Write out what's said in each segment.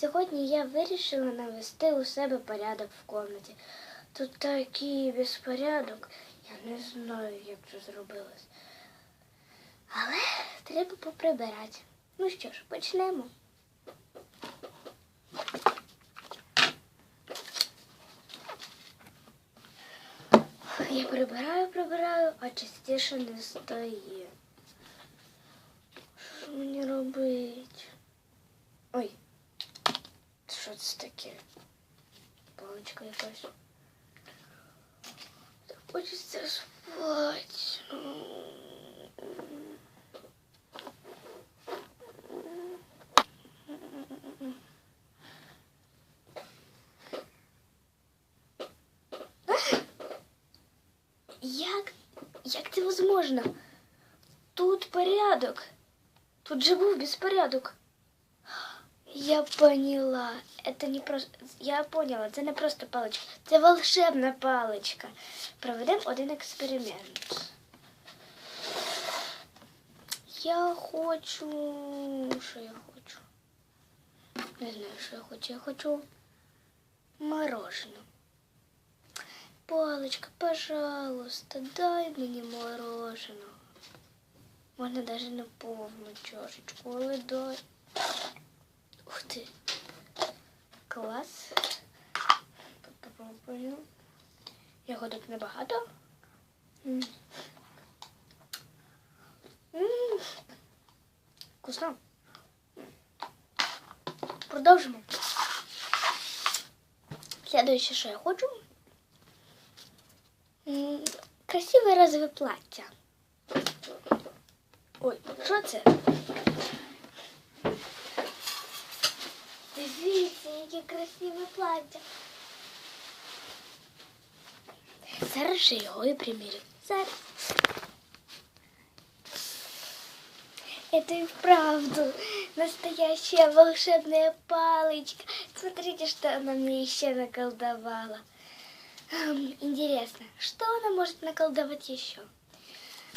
Сьогодні я вирішила навести у себе порядок в кімнаті. Тут такий безпорядок, я не знаю, як це зробилось. Але треба поприбирати. Ну що ж, почнемо. Я прибираю, прибираю, а частіше не стає. Що мені робить? Це таке? Паличка якась. Так хочеться спати. Як? Як це возможно? Тут порядок. Тут же був безпорядок. Я поняла. Это не просто. Я поняла, це не просто паличка. Це волшебна паличка. Проведемо один експеримент. Я хочу. Що я хочу? Не знаю, що я хочу. Я хочу мороженое. Палочка, пожалуйста, дай мені мороженого. Можна даже не повну чашечку, але дай. Тут небагато. М. Вкусно. Продовжимо. Следующее, що я хочу. Красиве розове плаття. Ой, що це? Дивіться, яке красиве плаття. Зараз же його і примірю. Зараз. Это и вправду настоящая волшебная палочка. Смотрите, что она мне еще наколдовала. Интересно, что она может наколдовать еще?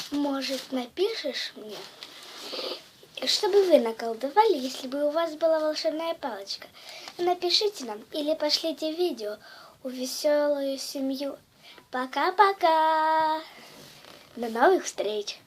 Может, напишешь мне, что бы вы наколдовали, если бы у вас была волшебная палочка? Напишите нам или пошлите видео у веселую семью. Пока-пока! До новых встреч!